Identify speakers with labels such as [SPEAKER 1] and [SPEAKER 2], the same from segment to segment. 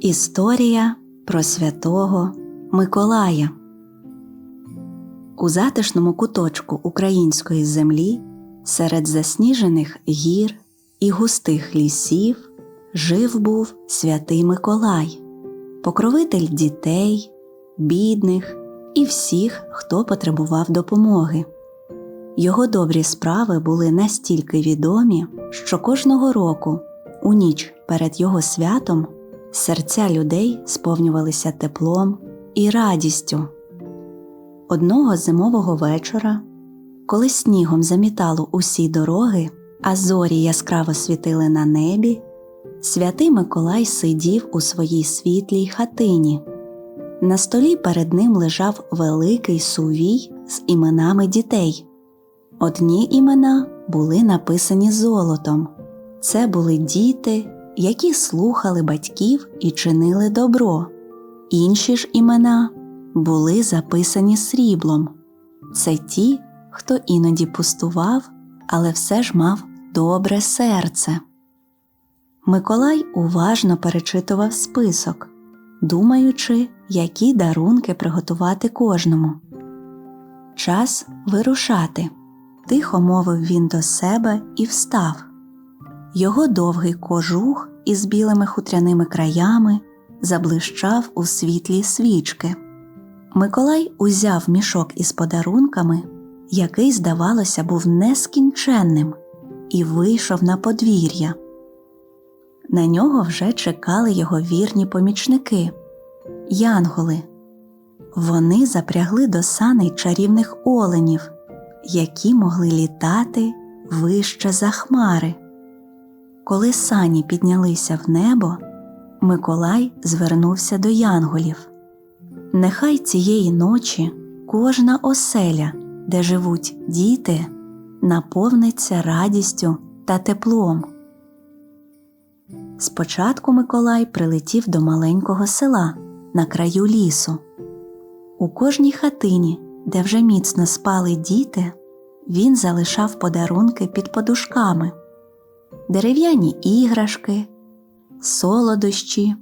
[SPEAKER 1] Історія про святого Миколая У затишному куточку української землі серед засніжених гір і густих лісів жив був святий Миколай, покровитель дітей, бідних і всіх, хто потребував допомоги. Його добрі справи були настільки відомі, що кожного року, у ніч перед його святом, серця людей сповнювалися теплом і радістю. Одного зимового вечора, коли снігом замітало усі дороги, а зорі яскраво світили на небі, святий Миколай сидів у своїй світлій хатині. На столі перед ним лежав великий сувій з іменами дітей. Одні імена були написані золотом. Це були діти, які слухали батьків і чинили добро. Інші ж імена були записані сріблом. Це ті, хто іноді пустував, але все ж мав добре серце. Миколай уважно перечитував список, думаючи, які дарунки приготувати кожному. Час вирушати. Тихо мовив він до себе і встав. Його довгий кожух із білими хутряними краями заблищав у світлі свічки. Миколай узяв мішок із подарунками, який, здавалося, був нескінченним, і вийшов на подвір'я. На нього вже чекали його вірні помічники янголи. Вони запрягли до саней чарівних оленів які могли літати вище за хмари. Коли сані піднялися в небо, Миколай звернувся до янголів. Нехай цієї ночі кожна оселя, де живуть діти, наповниться радістю та теплом. Спочатку Миколай прилетів до маленького села на краю лісу. У кожній хатині де вже міцно спали діти, він залишав подарунки під подушками, дерев'яні іграшки, солодощі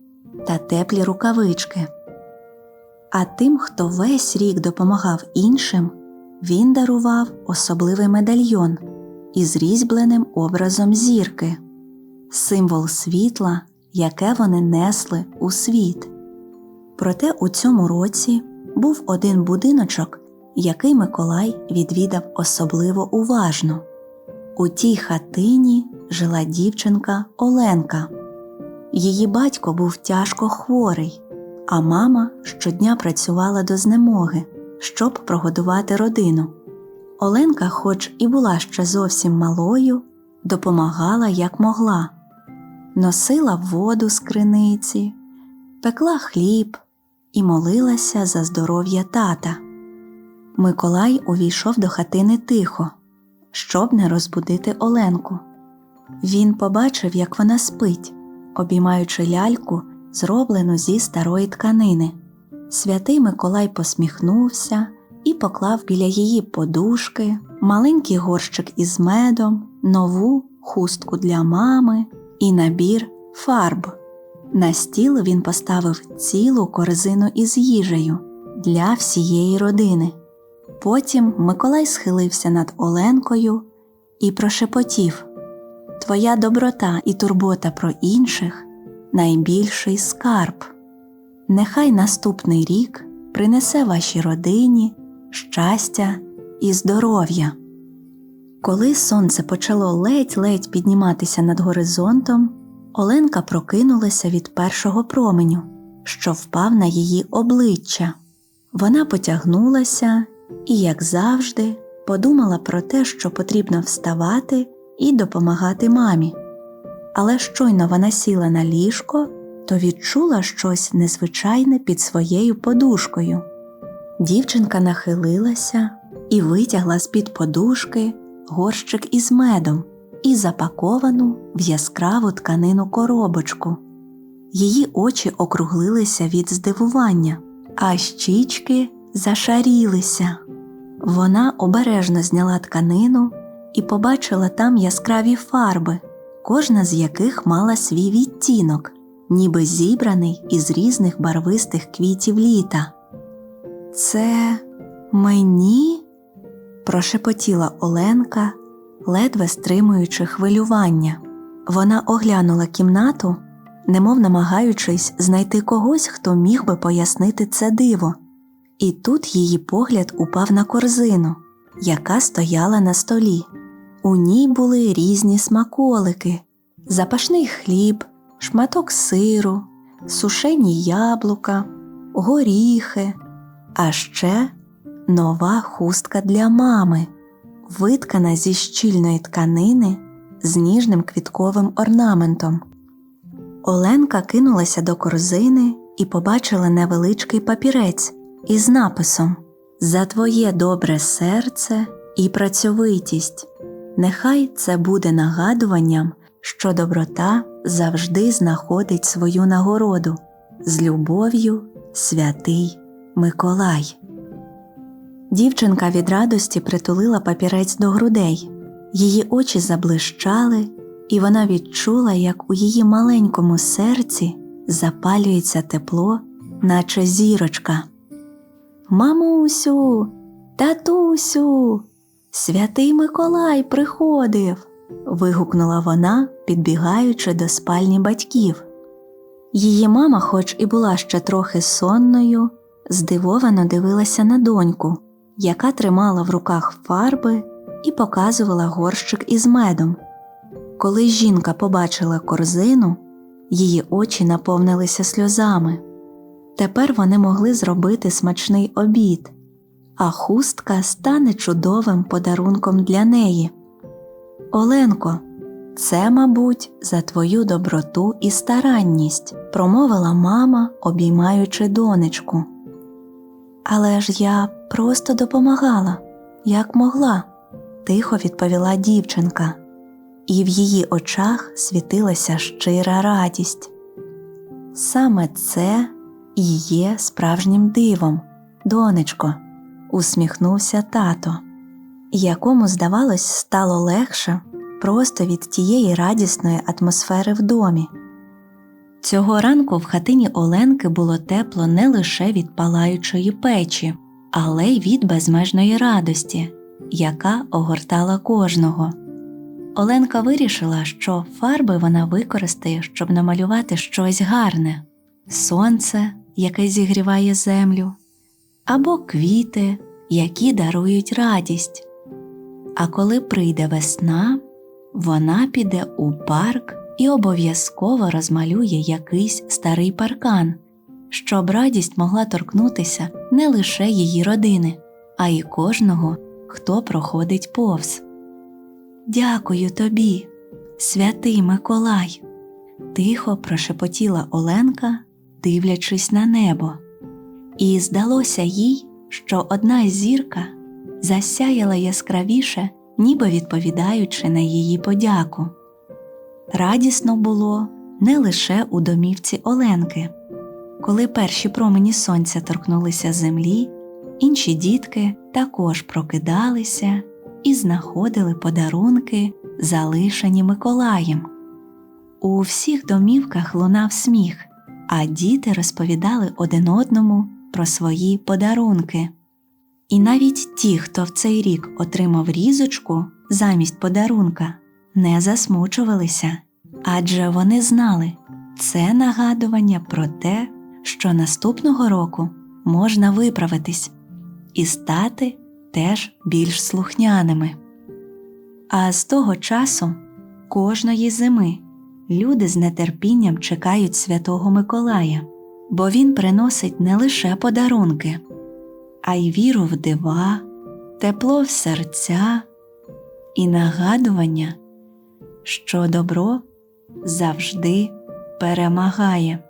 [SPEAKER 1] та теплі рукавички. А тим, хто весь рік допомагав іншим, він дарував особливий медальйон із різьбленим образом зірки, символ світла, яке вони несли у світ. Проте у цьому році був один будиночок, який Миколай відвідав особливо уважно. У тій хатині жила дівчинка Оленка. Її батько був тяжко хворий, а мама щодня працювала до знемоги, щоб прогодувати родину. Оленка, хоч і була ще зовсім малою, допомагала як могла, носила воду з криниці, пекла хліб і молилася за здоров'я тата. Миколай увійшов до хатини тихо, щоб не розбудити Оленку. Він побачив, як вона спить, обіймаючи ляльку, зроблену зі старої тканини. Святий Миколай посміхнувся і поклав біля її подушки, маленький горщик із медом, нову хустку для мами і набір фарб. На стіл він поставив цілу корзину із їжею для всієї родини. Потім Миколай схилився над Оленкою і прошепотів Твоя доброта і турбота про інших найбільший скарб. Нехай наступний рік принесе вашій родині щастя і здоров'я. Коли сонце почало ледь-ледь підніматися над горизонтом, Оленка прокинулася від першого променю, що впав на її обличчя. Вона потягнулася і, як завжди, подумала про те, що потрібно вставати і допомагати мамі. Але щойно вона сіла на ліжко, то відчула щось незвичайне під своєю подушкою. Дівчинка нахилилася і витягла з під подушки горщик із медом і запаковану в яскраву тканину коробочку. Її очі округлилися від здивування, а щічки зашарілися. Вона обережно зняла тканину і побачила там яскраві фарби, кожна з яких мала свій відтінок ніби зібраний із різних барвистих квітів літа. Це мені? прошепотіла Оленка, ледве стримуючи хвилювання. Вона оглянула кімнату, немов намагаючись знайти когось, хто міг би пояснити це диво. І тут її погляд упав на корзину, яка стояла на столі. У ній були різні смаколики, запашний хліб, шматок сиру, сушені яблука, горіхи, а ще нова хустка для мами, виткана зі щільної тканини з ніжним квітковим орнаментом. Оленка кинулася до корзини і побачила невеличкий папірець із написом За твоє добре серце і працьовитість. Нехай це буде нагадуванням, що доброта завжди знаходить свою нагороду з любов'ю, святий Миколай. Дівчинка від радості притулила папірець до грудей, її очі заблищали, і вона відчула, як у її маленькому серці запалюється тепло, наче зірочка. Мамусю, татусю, святий Миколай приходив. вигукнула вона, підбігаючи до спальні батьків. Її мама, хоч і була ще трохи сонною, здивовано дивилася на доньку, яка тримала в руках фарби і показувала горщик із медом. Коли жінка побачила корзину, її очі наповнилися сльозами. Тепер вони могли зробити смачний обід, а хустка стане чудовим подарунком для неї. Оленко, це, мабуть, за твою доброту і старанність, промовила мама, обіймаючи донечку. Але ж я просто допомагала, як могла, тихо відповіла дівчинка, і в її очах світилася щира радість. Саме це і є справжнім дивом, донечко, усміхнувся тато, якому, здавалось, стало легше просто від тієї радісної атмосфери в домі. Цього ранку в хатині Оленки було тепло не лише від палаючої печі, але й від безмежної радості, яка огортала кожного. Оленка вирішила, що фарби вона використає, щоб намалювати щось гарне сонце, яке зігріває землю, або квіти, які дарують радість. А коли прийде весна, вона піде у парк і обов'язково розмалює якийсь старий паркан, щоб радість могла торкнутися не лише її родини, а й кожного, хто проходить повз. Дякую тобі, святий Миколай, тихо прошепотіла Оленка, дивлячись на небо, і здалося їй, що одна зірка засяяла яскравіше, ніби відповідаючи на її подяку. Радісно було не лише у домівці Оленки. Коли перші промені сонця торкнулися землі, інші дітки також прокидалися і знаходили подарунки, залишені Миколаєм. У всіх домівках лунав сміх, а діти розповідали один одному про свої подарунки. І навіть ті, хто в цей рік отримав різочку замість подарунка, не засмучувалися, адже вони знали це нагадування про те, що наступного року можна виправитись і стати теж більш слухняними. А з того часу кожної зими люди з нетерпінням чекають Святого Миколая, бо він приносить не лише подарунки, а й віру в дива, тепло в серця і нагадування, що добро завжди перемагає.